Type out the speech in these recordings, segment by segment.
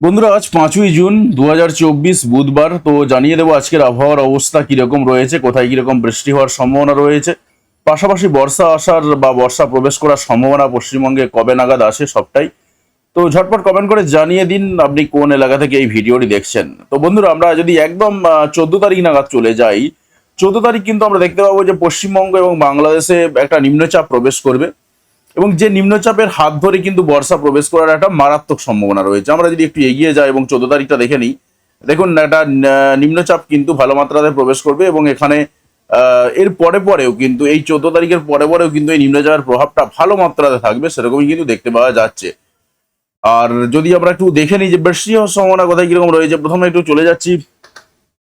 বন্ধুরা, আজ পাঁচই জুন দু হাজার চব্বিশ বুধবার, তো জানিয়ে দেবো আজকের আবহাওয়ার অবস্থা কীরকম রয়েছে, কোথায় কীরকম বৃষ্টি হওয়ার সম্ভাবনা রয়েছে। পাশাপাশি বর্ষা আসার বা বর্ষা প্রবেশ করার সম্ভাবনা পশ্চিমবঙ্গে কবে নাগাদ আসে সবটাই। তো ঝটপট কমেন্ট করে জানিয়ে দিন, আপনি কোন এলাকা থেকে এই ভিডিওটি দেখছেন। তো বন্ধুরা, আমরা যদি একদম চোদ্দ তারিখ নাগাদ চলে যাই, চোদ্দ তারিখ কিন্তু আমরা দেখতে পাবো যে পশ্চিমবঙ্গ এবং বাংলাদেশে একটা নিম্নচাপ প্রবেশ করবে। এবং যে নিম্নচাপের হাত ধরে কিন্তু বর্ষা প্রবেশ করার একটা মারাত্মক সম্ভাবনা রয়েছে। আমরা যদি একটু এগিয়ে যাই এবং চোদ্দ তারিখটা দেখে নিই, দেখুন, একটা নিম্নচাপ কিন্তু ভালো মাত্রাতে প্রবেশ করবে এবং এখানে এর পরে পরেও কিন্তু, এই চোদ্দ তারিখের পরে পরেও কিন্তু এই নিম্নচাপের প্রভাবটা ভালো মাত্রাতে থাকবে, সেরকমই কিন্তু দেখতে পাওয়া যাচ্ছে। আর যদি আমরা একটু দেখে নিই যে বৃষ্টি হওয়ার সম্ভাবনা কোথায় কীরকম রয়েছে, প্রথমে একটু চলে যাচ্ছি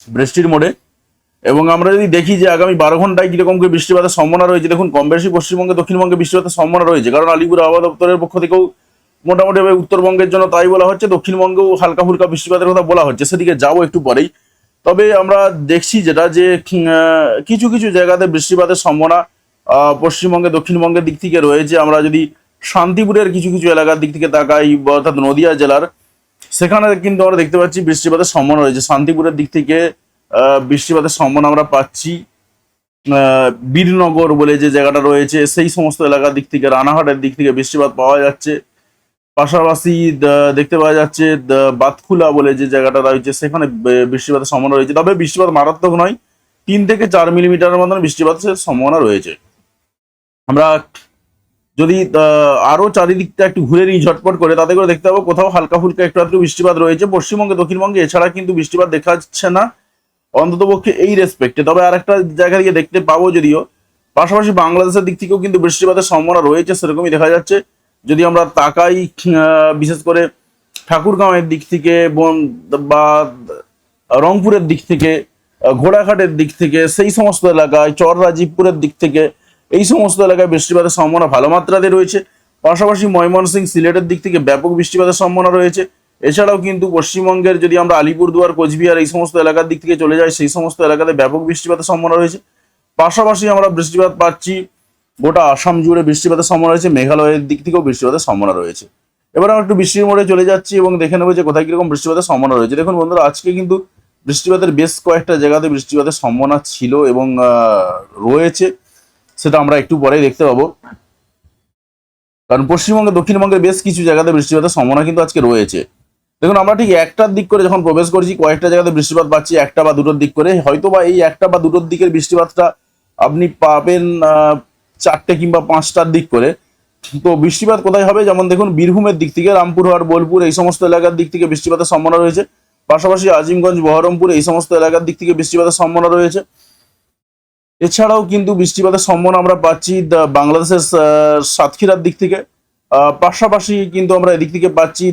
বৃষ্টির মোড়ে। এবং আমরা যদি দেখি যে আগামী বারো ঘন্টায় কীরকম কি বৃষ্টিপাতের সম্ভাবনা রয়েছে, দেখুন, কম বেশি পশ্চিমবঙ্গে, দক্ষিণবঙ্গে বৃষ্টিপাতের সম্ভাবনা রয়েছে। কারণ আলিপুর আবহাওয়া দপ্তরের পক্ষ থেকেও মোটামুটি ভাবে উত্তরবঙ্গের জন্য তাই বলা হচ্ছে, দক্ষিণবঙ্গেও হালকা ফুলকা বৃষ্টিপাতের কথা বলা হচ্ছে। সেদিকে যাব একটু পরেই। তবে আমরা দেখছি যেটা যে কিছু কিছু জায়গাতে বৃষ্টিপাতের সম্ভাবনা পশ্চিমবঙ্গে, দক্ষিণবঙ্গের দিক থেকে রয়েছে। আমরা যদি শান্তিপুরের কিছু কিছু এলাকার দিক থেকে তাকাই অর্থাৎ নদিয়া জেলার, সেখানে কিন্তু আমরা দেখতে পাচ্ছি বৃষ্টিপাতের সম্ভাবনা রয়েছে। শান্তিপুরের দিক থেকে বৃষ্টিপাতের সম্ভাবনা আমরা পাচ্ছি। বীরনগর বলে যে জায়গাটা রয়েছে সেই সমস্ত এলাকার দিক থেকে রানাঘাটের দিক থেকে বৃষ্টিপাত পাওয়া যাচ্ছে। পাশাপাশি দেখতে পাওয়া যাচ্ছে বাতকুলা বলে যে জায়গাটা রয়েছে সেখানে বৃষ্টিপাতের সম্ভাবনা রয়েছে। তবে বৃষ্টিপাত মারাত্মক নয় তিন থেকে চার মিলিমিটারের মতন বৃষ্টিপাতের সম্ভাবনা রয়েছে। আমরা যদি আহ, আরও চারিদিকটা একটু ঘুরে নিই ঝটপট করে তাতে করে দেখতে পাবো কোথাও হালকা ফুলকা একটু আধটু বৃষ্টিপাত রয়েছে। পশ্চিমবঙ্গে দক্ষিণবঙ্গে এছাড়া কিন্তু বৃষ্টিপাত দেখা যাচ্ছে না। অন্তত পক্ষে এই রেসপেক্টে তবে আর একটা জায়গা থেকে দেখতে পাবো যদিও, পাশাপাশি বাংলাদেশের দিক থেকেও কিন্তু বৃষ্টিপাতের সম্ভাবনা রয়েছে, সেরকমই দেখা যাচ্ছে। যদি আমরা তাকাই বিশেষ করে ঠাকুরগাঁওয়ের দিক থেকে, বন বা রংপুরের দিক থেকে ঘোড়াঘাটের দিক থেকে, সেই সমস্ত এলাকায়, চর রাজীবপুরের দিক থেকে, এই সমস্ত এলাকায় বৃষ্টিপাতের সম্ভাবনা ভালো মাত্রাতে রয়েছে। পাশাপাশি ময়মনসিং সিলেটের দিক থেকে ব্যাপক বৃষ্টিপাতের সম্ভাবনা রয়েছে। এছাড়াও কিন্তু পশ্চিমবঙ্গের যদি আমরা আলিপুরদুয়ার, কোচবিহার এই সমস্ত এলাকার দিক থেকে চলে যাই, সেই সমস্ত এলাকাতে ব্যাপক বৃষ্টিপাতের সম্ভাবনা রয়েছে। পাশাপাশি আমরা বৃষ্টিপাত পাচ্ছি, গোটা আসাম জুড়ে বৃষ্টিপাতের সম্ভাবনা রয়েছে, মেঘালয়ের দিক থেকেও বৃষ্টিপাতের সম্ভাবনা রয়েছে। এবার আমরা একটু বৃষ্টির মোড়ে চলে যাচ্ছি এবং দেখে নেব যে কোথায় কীরকম বৃষ্টিপাতের সম্ভাবনা রয়েছে। দেখুন বন্ধুরা, আজকে কিন্তু বৃষ্টিপাতের বেশ কয়েকটা জায়গাতে বৃষ্টিপাতের সম্ভাবনা ছিল এবং রয়েছে, সেটা আমরা একটু পরেই দেখতে পাবো। কারণ পশ্চিমবঙ্গে দক্ষিণবঙ্গের বেশ কিছু জায়গাতে বৃষ্টিপাতের সম্ভাবনা কিন্তু আজকে রয়েছে। দেখুন, আমরা ঠিক একটার দিক করে যখন প্রবেশ করছি, কয়েকটা জায়গাতে বৃষ্টিপাত পাচ্ছি, একটা বা দুটোর দিক করে। হয়তো বা এই একটা বা দুটোর দিকের বৃষ্টিপাতটা আপনি পাবেন চারটে কিংবা পাঁচটার দিক করে। তো বৃষ্টিপাত কোথায় হবে? যেমন দেখুন, বীরভূমের দিক থেকে, রামপুরহাট, বোলপুর, এই সমস্ত এলাকার দিক থেকে বৃষ্টিপাতের সম্ভাবনা রয়েছে। পাশাপাশি আজিমগঞ্জ, বহরমপুর, এই সমস্ত এলাকার দিক থেকে বৃষ্টিপাতের সম্ভাবনা রয়েছে। এছাড়াও কিন্তু বৃষ্টিপাতের সম্ভাবনা আমরা পাচ্ছি বাংলাদেশের সাতক্ষীরার দিক থেকে। পাশাপাশি কিন্তু আমরা এদিক থেকে পাচ্ছি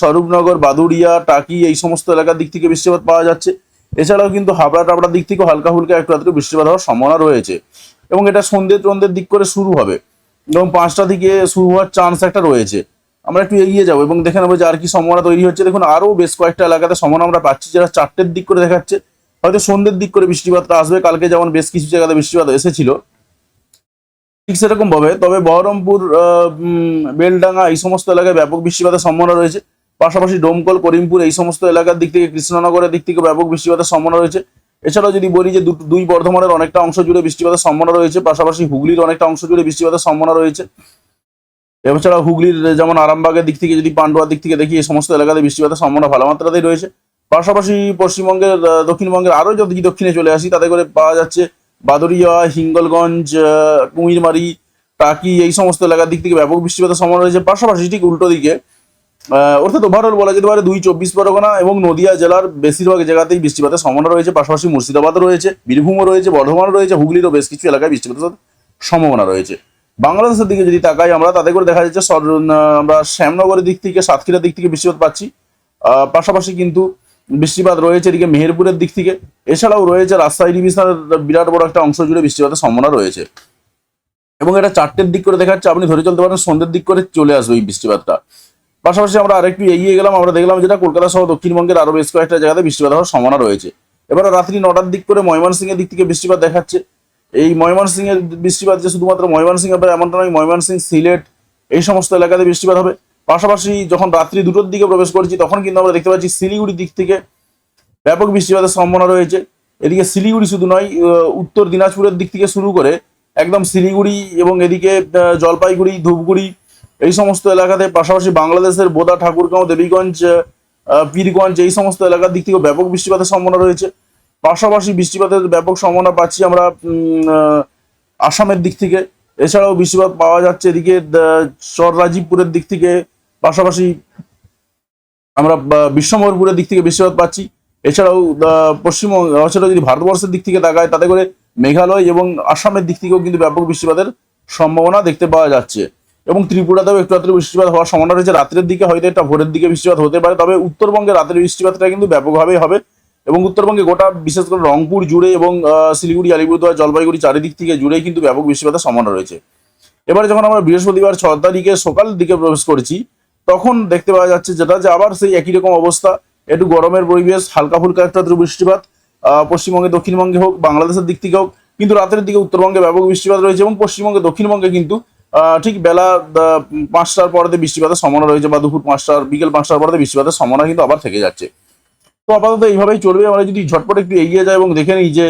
স্বরূপনগর, বাদুড়িয়া, টাকি, এই সমস্ত এলাকার দিক থেকে বৃষ্টিপাত পাওয়া যাচ্ছে। এছাড়াও কিন্তু হাবড়া টাবড়ার দিক থেকেও হালকা হুলকা একটু আধটু বৃষ্টিপাত হওয়ার সম্ভাবনা রয়েছে এবং এটা সন্ধ্যে টন্ধ্যের দিক করে শুরু হবে এবং পাঁচটা থেকে শুরু হওয়ার চান্স একটা রয়েছে। আমরা একটু এগিয়ে যাব এবং দেখে নেব যে আর কি সম্ভাবনা তৈরি হচ্ছে। দেখুন, আরও বেশ কয়েকটা এলাকাতে সম্ভাবনা আমরা পাচ্ছি যারা চারটের দিক করে দেখাচ্ছে। হয়তো সন্ধ্যের দিক করে বৃষ্টিপাতটা আসবে। কালকে যেমন বেশ কিছু জায়গাতে বৃষ্টিপাত এসেছিল। ঠিক সেরকম ভাবে। তবে বহরমপুর বেলডাঙ্গা এই সমস্ত এলাকায় ব্যাপক বৃষ্টিপাতের সম্ভাবনা রয়েছে। পাশাপাশি ডোমকল, করিমপুর এই সমস্ত এলাকার দিক থেকে, কৃষ্ণনগরের দিক থেকে ব্যাপক বৃষ্টিপাতের সম্ভাবনা রয়েছে। এছাড়াও যদি বলি যে দুই বর্ধমানের অনেকটা অংশ জুড়ে বৃষ্টিপাতের সম্ভাবনা রয়েছে, পাশাপাশি হুগলির অনেকটা অংশ জুড়ে বৃষ্টিপাতের সম্ভাবনা রয়েছে। এছাড়া হুগলির যেমন আরামবাগের দিক থেকে, যদি পান্ডুয়ার দিক থেকে দেখি, এই সমস্ত এলাকাতে বৃষ্টিপাতের সম্ভাবনা ভালো মাত্রাতেই রয়েছে। পাশাপাশি পশ্চিমবঙ্গের দক্ষিণবঙ্গের আরও যদি দক্ষিণে চলে আসি, তাতে করে পাওয়া যাচ্ছে বাদুরিয়া হিঙ্গলগঞ্জ কুমিরমারি, টাকি, এই সমস্ত এলাকার দিক থেকে ব্যাপক বৃষ্টিপাতের সম্ভাবনা রয়েছে। পাশাপাশি ঠিক উল্টো দিকে অর্থাৎ ওভারঅল বলা যেতে পারে দুই চব্বিশ পরগনা এবং নদিয়া জেলার বেশিরভাগ জায়গাতেই বৃষ্টিপাতের সম্ভাবনা রয়েছে। পাশাপাশি মুর্শিদাবাদ রয়েছে, বীরভূমও রয়েছে বর্ধমান রয়েছে, হুগলিরও বেশ কিছু এলাকায় বৃষ্টিপাতের সম্ভাবনা রয়েছে। বাংলাদেশের দিকে যদি তাকাই, আমরা তাতে করে দেখা যাচ্ছে আমরা শ্যামনগরের দিক থেকে, সাতক্ষীরার দিক থেকে বৃষ্টিপাত পাচ্ছি। পাশাপাশি কিন্তু বৃষ্টিপাত রয়েছে এদিকে মেহেরপুরের দিক থেকে। এছাড়াও রয়েছে রাজশাহী ডিভিশনের বিরাট বড় একটা অংশ জুড়ে বৃষ্টিপাতের সম্ভাবনা রয়েছে। এবং এটা চারটের দিক করে দেখাচ্ছে, আপনি ধরে চলতে পারেন সন্ধ্যের দিক করে চলে আসবে এই বৃষ্টিপাতটা। পাশাপাশি আমরা আরেকটু এগিয়ে গেলাম, আমরা দেখলাম যেটা কলকাতা সহ দক্ষিণবঙ্গের আরও বেশ কয়েকটা জায়গাতে বৃষ্টিপাত হওয়ার সম্ভাবনা রয়েছে। এবারে রাত্রি নটার দিক করে ময়মনসিংহের দিক থেকে বৃষ্টিপাত দেখাচ্ছে। এই ময়মনসিংহের বৃষ্টিপাত যে শুধুমাত্র ময়মনসিংহে এমনটা নয়, ময়মনসিংহ, সিলেট, এই সমস্ত এলাকাতে বৃষ্টিপাত হবে। পাশাপাশি যখন রাত্রি দুটোর দিকে প্রবেশ করছি তখন কিন্তু আমরা দেখতে পাচ্ছি শিলিগুড়ির দিক থেকে ব্যাপক বৃষ্টিপাতের সম্ভাবনা রয়েছে। এদিকে শিলিগুড়ি শুধু নয় উত্তর দিনাজপুরের দিক থেকে শুরু করে একদম শিলিগুড়ি এবং এদিকে জলপাইগুড়ি ধূপগুড়ি এই সমস্ত এলাকাতে পাশাপাশি বাংলাদেশের বোদা ঠাকুরগাঁও দেবীগঞ্জ পীরগঞ্জ এই সমস্ত এলাকার দিক থেকে ব্যাপক বৃষ্টিপাতের সম্ভাবনা রয়েছে। পাশাপাশি বৃষ্টিপাতের ব্যাপক সম্ভাবনা পাচ্ছি আমরা আসামের দিক থেকে। এছাড়াও বৃষ্টিপাত পাওয়া যাচ্ছে এদিকে আহ, চর রাজীবপুরের দিক থেকে পাশাপাশি আমরা আহ, বিশ্বমোহনপুরের দিক থেকে বৃষ্টিপাত পাচ্ছি। এছাড়াও পশ্চিমবঙ্গ এছাড়াও যদি ভারতবর্ষের দিক থেকে তাকায় তাতে করে মেঘালয় এবং আসামের দিক থেকেও কিন্তু ব্যাপক বৃষ্টিপাতের সম্ভাবনা দেখতে পাওয়া যাচ্ছে। এবং ত্রিপুরাতেও একটু রাত্রে বৃষ্টিপাত হওয়ার সম্ভাবনা রয়েছে। রাত্রের দিকে হয়তো একটা ভোরের দিকে বৃষ্টিপাত হতে পারে তবে উত্তরবঙ্গে রাতের বৃষ্টিপাতটা কিন্তু ব্যাপকভাবেই হবে। এবং উত্তরবঙ্গে গোটা বিশেষ করে রংপুর জুড়ে এবং শিলিগুড়ি আলিপুরদুয়ার জলপাইগুড়ি চারিদিক থেকে জুড়েই কিন্তু ব্যাপক বৃষ্টিপাতের সম্ভাবনা রয়েছে। এবারে যখন আমরা বৃহস্পতিবার ছ তারিখে সকাল দিকে প্রবেশ করেছি তখন দেখতে পাওয়া যাচ্ছে যেটা যে আবার সেই একই রকম অবস্থা। একটু গরমের পরিবেশ, হালকা ফুলকা একটা বৃষ্টিপাত পশ্চিমবঙ্গে, দক্ষিণবঙ্গে হোক, বাংলাদেশের দিক থেকে হোক, কিন্তু রাতের দিকে উত্তরবঙ্গে ব্যাপক বৃষ্টিপাত রয়েছে এবং পশ্চিমবঙ্গে, দক্ষিণবঙ্গে কিন্তু ঠিক বেলা পাঁচটার পরেতে বৃষ্টিপাতের সম্ভাবনা রয়েছে বা দুপুর পাঁচটার, বিকেল পাঁচটার পরেতে বৃষ্টিপাতের সম্ভাবনা কিন্তু আবার থেকে যাচ্ছে। তো আপাতত এইভাবেই চলবে। আমরা যদি ঝটপট একটু এগিয়ে যাই এবং দেখে নিই যে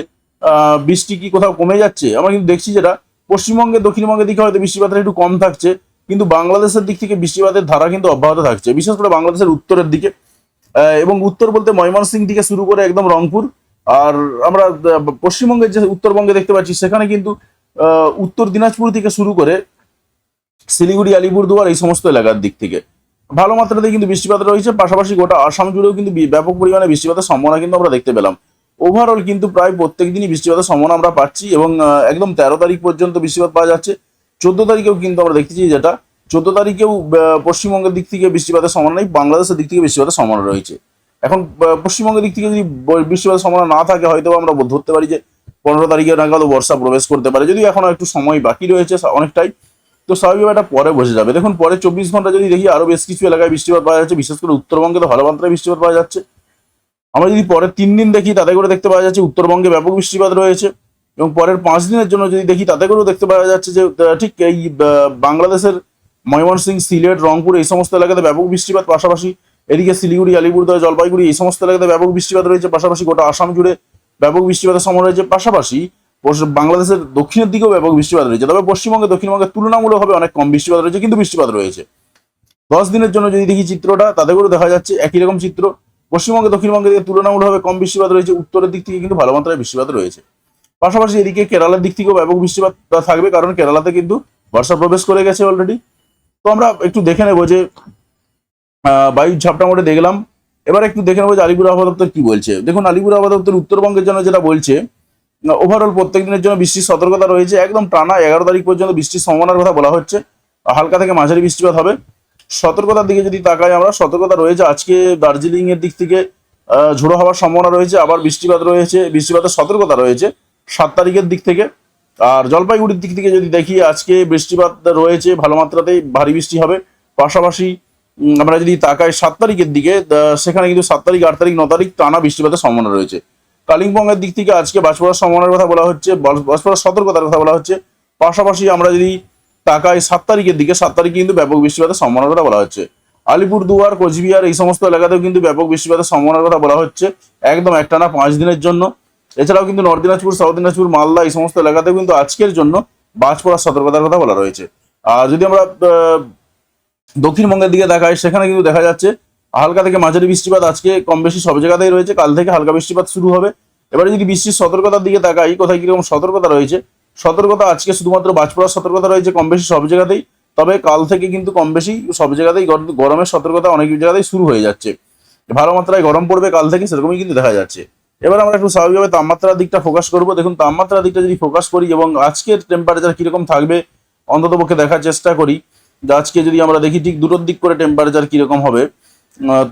বৃষ্টি কি কোথাও কমে যাচ্ছে, আমরা কিন্তু দেখছি যেটা পশ্চিমবঙ্গে, দক্ষিণবঙ্গের দিকে হয়তো বৃষ্টিপাতটা একটু কম থাকছে। কিন্তু বাংলাদেশের দিক থেকে বৃষ্টিপাতের ধারা কিন্তু অব্যাহত থাকছে। বিশেষ করে বাংলাদেশের উত্তরের দিকে। এবং উত্তর বলতে ময়মনসিং থেকে শুরু করে একদম রংপুর। আর আমরা পশ্চিমবঙ্গের যে উত্তরবঙ্গে দেখতে পাচ্ছি, সেখানে কিন্তু উত্তর দিনাজপুর থেকে শুরু করে শিলিগুড়ি, আলিপুরদুয়ার এই সমস্ত এলাকার দিক থেকে। ভালো মাত্রাতে কিন্তু বৃষ্টিপাত রয়েছে। পাশাপাশি গোটা আসাম জুড়েও কিন্তু ব্যাপক পরিমাণে বৃষ্টিপাতের সম্ভাবনা কিন্তু আমরা দেখতে পেলাম। ওভারঅল কিন্তু প্রায় প্রত্যেক দিনই বৃষ্টিপাতের সম্ভাবনা আমরা পাচ্ছি এবং একদম তেরো তারিখ পর্যন্ত বৃষ্টিপাত পাওয়া যাচ্ছে। চোদ্দ তারিখেও কিন্তু আমরা দেখতেছি যেটা, চোদ্দ তারিখেও পশ্চিমবঙ্গের দিক থেকে বৃষ্টিপাতের সম্ভাবনা নেই, বাংলাদেশের দিক থেকে বৃষ্টিপাতের সম্ভাবনা রয়েছে। এখন পশ্চিমবঙ্গের দিক থেকে যদি বৃষ্টিপাতের সম্ভাবনা না থাকে হয়তো আমরা ধরতে পারি যে পনেরো তারিখে নাগাদ বর্ষা প্রবেশ করতে পারে। যদিও এখনও একটু সময় বাকি রয়েছে অনেকটাই, তো স্বাভাবিকভাবে এটা পরে বসে যাবে। দেখুন, পরে চব্বিশ ঘণ্টা যদি দেখি, আরও বেশ কিছু এলাকায় বৃষ্টিপাত পাওয়া যাচ্ছে, বিশেষ করে উত্তরবঙ্গে তো ভালো মাত্রায় বৃষ্টিপাত পাওয়া যাচ্ছে। আমরা যদি পরের তিন দিন দেখি, তাতে করে দেখতে পাওয়া যাচ্ছে উত্তরবঙ্গে ব্যাপক বৃষ্টিপাত রয়েছে। এবং পরের পাঁচ দিনের জন্য যদি দেখি, তাতে করেও দেখতে পাওয়া যাচ্ছে যে ঠিক এই বাংলাদেশের ময়মনসিং, সিলেট, রংপুর এই সমস্ত এলাকাতে ব্যাপক বৃষ্টিপাত, পাশাপাশি এদিকে শিলিগুড়ি, আলিপুরদুয়ার, জলপাইগুড়ি এই সমস্ত এলাকাতে ব্যাপক বৃষ্টিপাত রয়েছে, পাশাপাশি গোটা আসাম জুড়ে ব্যাপক বৃষ্টিপাতের সম্ভাবনা রয়েছে, পাশাপাশি বাংলাদেশের দক্ষিণের দিকেও ব্যাপক বৃষ্টিপাত রয়েছে। তবে পশ্চিমবঙ্গে, দক্ষিণবঙ্গে তুলনামূলকভাবে অনেক কম বৃষ্টিপাত রয়েছে, কিন্তু বৃষ্টিপাত রয়েছে। দশ দিনের জন্য যদি দেখি চিত্রটা, তাতে করে দেখা যাচ্ছে একই রকম চিত্র। পশ্চিমবঙ্গে, দক্ষিণবঙ্গে দিকে তুলনামূলকভাবে কম বৃষ্টিপাত রয়েছে, উত্তরের দিক থেকে কিন্তু ভালো মাত্রায় বৃষ্টিপাত রয়েছে। পাশাপাশি এদিকে কেরালার দিক থেকেও ব্যাপক বৃষ্টিপাত থাকবে, কারণ কেরালাতে কিন্তু বর্ষা প্রবেশ করে গেছে অলরেডি তো আমরা একটু দেখে নেব যে বায়ুর ঝাপটা মোটে দেখলাম। এবার একটু দেখে নেব যে আলিপুর আবহাওয়া দপ্তর কি বলছে। দেখুন, আলিপুর আবহাওয়া দপ্তর উত্তরবঙ্গের জন্য যেটা বলছে ওভারঅল প্রত্যেক দিনের জন্য বৃষ্টির সতর্কতা রয়েছে। একদম টানা এগারো তারিখ পর্যন্ত বৃষ্টির সম্ভাবনার কথা বলা হচ্ছে। হালকা থেকে মাঝারি বৃষ্টিপাত হবে। সতর্কতার দিকে যদি তাকাই আমরা, সতর্কতা রয়েছে। আজকে দার্জিলিং এর দিক থেকে ঝোড়ো হওয়ার সম্ভাবনা রয়েছে। আবার বৃষ্টিপাত রয়েছে। বৃষ্টিপাতের সতর্কতা রয়েছে। সাত তারিখের দিক থেকে। আর জলপাইগুড়ির দিক থেকে যদি দেখি, আজকে বৃষ্টিপাত রয়েছে ভালো মাত্রাতেই, ভারী বৃষ্টি হবে। পাশাপাশি আমরা যদি তাকাই সাত তারিখের দিকে সেখানে কিন্তু সাত তারিখ, আট তারিখ, ন তারিখ টানা বৃষ্টিপাতের সম্ভাবনা রয়েছে। কালিম্পংয়ের দিক থেকে আজকে বাজ পড়ার সম্ভাবনার কথা বলা হচ্ছে বাজ- বাজ সতর্কতার কথা বলা হচ্ছে। পাশাপাশি আমরা যদি তাকাই সাত তারিখের দিকে, সাত তারিখে কিন্তু ব্যাপক বৃষ্টিপাতের সম্ভাবনার কথা বলা হচ্ছে। আলিপুরদুয়ার, কোচবিহার এই সমস্ত এলাকাতেও কিন্তু ব্যাপক বৃষ্টিপাতের সম্ভাবনার কথা বলা হচ্ছে, একদম একটানা পাঁচ দিনের জন্য। এছাড়াও কিন্তু নর্থ দিনাজপুর, সাউথ দিনাজপুর, মালদা এই সমস্ত এলাকাতেও কিন্তু আজকের জন্য বাজ পড়ার সতর্কতার কথা বলা রয়েছে। আর যদি আমরা দক্ষিণবঙ্গের দিকে দেখাই, সেখানে কিন্তু দেখা যাচ্ছে, হালকা থেকে মাঝারি বৃষ্টিপাত আজকে কম বেশি সব জায়গাতেই রয়েছে। কাল থেকে হালকা বৃষ্টিপাত শুরু হবে। এবারে যদি বৃষ্টির সতর্কতার দিকে তাকাই, কোথায় কীরকম সতর্কতা রয়েছে, সতর্কতা আজকে শুধুমাত্র বাজ পড়ার সতর্কতা রয়েছে কম বেশি সব জায়গাতেই। তবে কাল থেকে কিন্তু কম বেশি সব জায়গাতেই গরমের সতর্কতা অনেক জায়গাতেই শুরু হয়ে যাচ্ছে। ভালো মাত্রায় গরম পড়বে কাল থেকে, সেরকমই কিন্তু দেখা যাচ্ছে। এবার আমরা একটু স্বাভাবিকভাবে তাপমাত্রার দিকটা ফোকাস করব। দেখুন, তাপমাত্রার দিকটা যদি ফোকাস করি এবং আজকের টেম্পারেচার কীরকম থাকবে অন্তত পক্ষে দেখার চেষ্টা করি। যে আজকে যদি আমরা দেখি ঠিক দুটোর দিক করে টেম্পারেচার কীরকম হবে।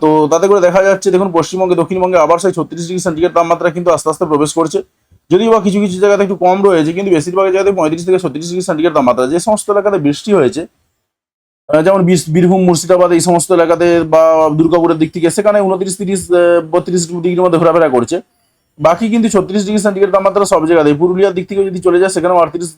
তো তাতে করে দেখা যাচ্ছে, দেখুন, পশ্চিমবঙ্গে, দক্ষিণবঙ্গে আবার সেই ছত্রিশ ডিগ্রি সেন্টিগ্রেড তাপমাত্রা কিন্তু আস্তে আস্তে প্রবেশ করছে। যদিও বা কিছু কিছু জায়গাতে একটু কম রয়েছে, কিন্তু বেশিরভাগ জায়গাতে পঁয়ত্রিশ থেকে ছত্রিশ ডিগ্রি সেন্টিগ্রেড তাপমাত্রা, যে সমস্ত এলাকাতে বৃষ্টি হয়েছে যেমন বীর- বীরভূম, মুর্শিদাবাদ, এই সমস্ত এলাকাতে বা দুর্গাপুরের দিক থেকে, সেখানে উনত্রিশ, তিরিশ বত্রিশ ডিগ্রির মধ্যে ঘোরাফেরা করছে। বাকি কিন্তু ছত্রিশ ডিগ্রি সেন্টিগ্রেড তাপমাত্রা সব জায়গাতে পুরুলিয়ার দিক থেকে যদি চলে যায় সেখানেও আটত্রিশ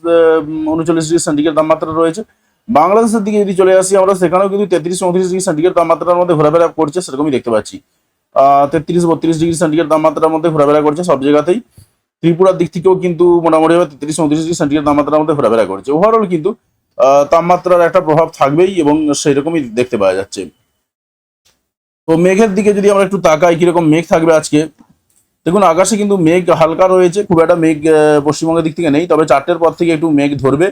উনচল্লিশ ডিগ্রি সেন্টিগ্রেড তাপমাত্রা রয়েছে। বাংলাদেশের দিকে যদি চলে আসি, আমরা সেখানেও কিন্তু তেত্রিশ চৌত্রিশ ডিগ্রি সেন্টিগ্রেড তাপমাত্রার মধ্যে ঘোরাফেরা করছে, সেরকমই দেখতে পাচ্ছি। তেত্রিশ, বত্রিশ ডিগ্রি সেন্টিগ্রেড তাপমাত্রার মধ্যে ঘোরাফেরা করছে সব জায়গাতেই। ত্রিপুরার দিক থেকেও কিন্তু মোটামুটি তেত্রিশ চৌত্রিশ ডিগ্রি সেন্টিগ্রেড তাপমাত্রার মধ্যে ঘোরাফেরা করছে। ওভারঅল কিন্তু তাপমাত্রার একটা প্রভাব থাকবেই এবং সেরকমই দেখতে পাওয়া যাচ্ছে। তো মেঘের দিকে যদি আমরা একটু তাকাই, কীরকম মেঘ থাকবে আজকে দেখুন, আকাশে কিন্তু মেঘ হালকা রয়েছে, খুব একটা মেঘ পশ্চিমবঙ্গের দিক থেকে নেই, তবে চারটের পর থেকে একটু মেঘ ধরবে।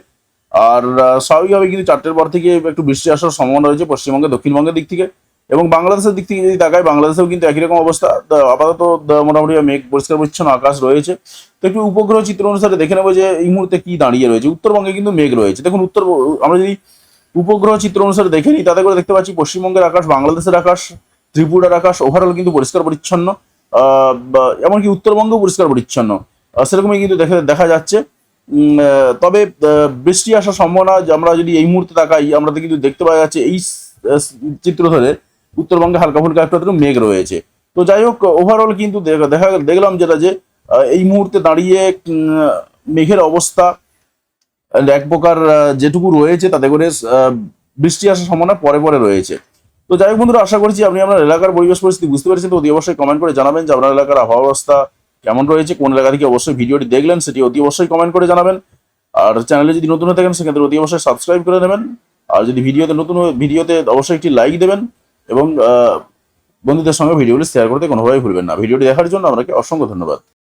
আর স্বাভাবিকভাবে কিন্তু চারটের পর থেকে একটু বৃষ্টি আসার সম্ভাবনা রয়েছে পশ্চিমবঙ্গে দক্ষিণবঙ্গের দিক থেকে। এবং বাংলাদেশের দিক থেকে যদি তাকাই, বাংলাদেশেও কিন্তু একই রকম অবস্থা। আপাতত মোটামুটি মেঘ, পরিষ্কার পরিচ্ছন্ন আকাশ রয়েছে। তো একটু উপগ্রহ চিত্র অনুসারে দেখে নেব যে এই মুহূর্তে কি দাঁড়িয়ে রয়েছে। উত্তরবঙ্গে কিন্তু মেঘ রয়েছে। দেখুন, উত্তর, আমরা যদি উপগ্রহ চিত্র অনুসারে দেখে নিই, তাতে করে দেখতে পাচ্ছি পশ্চিমবঙ্গের আকাশ, বাংলাদেশের আকাশ, ত্রিপুরার আকাশ ওভারঅল কিন্তু পরিষ্কার পরিচ্ছন্ন। এমনকি উত্তরবঙ্গও পরিষ্কার পরিচ্ছন্ন। সেরকমই কিন্তু দেখা দেখা যাচ্ছে। তবে বৃষ্টি আসার সম্ভাবনা আমরা যদি এই মুহূর্তে তাকাই, আমরা কিন্তু দেখতে পাওয়া যাচ্ছে এই চিত্র ধরে উত্তরবঙ্গে হালকা ফুলকা একটা মেঘ রয়েছে। তো যাই হোক ওভারঅল কিন্তু দেখা দেখলাম যেটা যে এই মুহূর্তে দাঁড়িয়ে মেঘের অবস্থা, এক প্রকার যেটুকু রয়েছে, তাতে করে বৃষ্টি আসার সম্ভাবনা পরে পরে রয়েছে। তো যাই হোক বন্ধুরা, আশা করছি আপনি আপনার এলাকার পরিবেশ পরিস্থিতি বুঝতে পেরেছেন। তো অতি অবশ্যই কমেন্ট করে জানাবেন যে আপনার এলাকার আবহাওয়া অবস্থা কেমন রয়েছে, কোন এলাকা থেকে অবশ্যই ভিডিওটি দেখলেন, সেটি অতি অবশ্যই কমেন্ট করে জানাবেন। আর চ্যানেলে যদি নতুন হয়ে থাকেন, সেক্ষেত্রে অতি অবশ্যই সাবস্ক্রাইব করে নেবেন। আর যদি ভিডিওতে নতুন ভিডিওতে অবশ্যই একটি লাইক দেবেন এবং বন্ধুদের সঙ্গে ভিডিওগুলি শেয়ার করতে কোনোভাবেই ভুলবেন না। ভিডিওটি দেখার জন্য আপনাকে অসংখ্য ধন্যবাদ।